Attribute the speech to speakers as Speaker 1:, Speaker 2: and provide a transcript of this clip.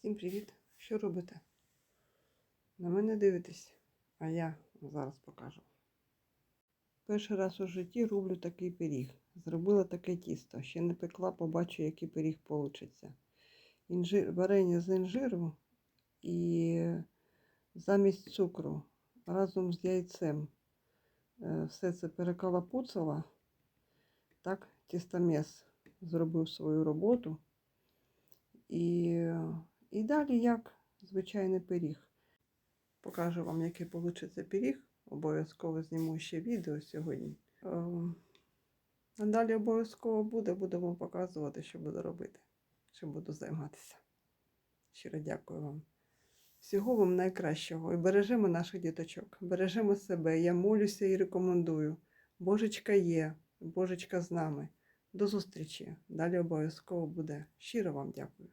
Speaker 1: Всім привіт! Що робите? На мене дивитесь, а я зараз покажу. Перший раз у житті роблю такий пиріг. Зробила таке тісто. Ще не пекла, побачу, який пиріг вийде. Інжир, варення з інжиру і замість цукру разом з яйцем. е, Все це перекалапуцала. Так, тістомес зробив свою роботу. І, і далі як звичайний пиріг. Покажу вам, який вийде пиріг. Обов'язково зніму ще відео сьогодні. Ем, А далі обов'язково буде, будемо показувати, що буду робити, чим буду займатися. Щиро дякую вам. Всього вам найкращого. І бережемо наших діточок, бережемо себе. Я молюся і рекомендую. Божечка є, Божечка з нами. До зустрічі. Далі обов'язково буде. Щиро вам дякую.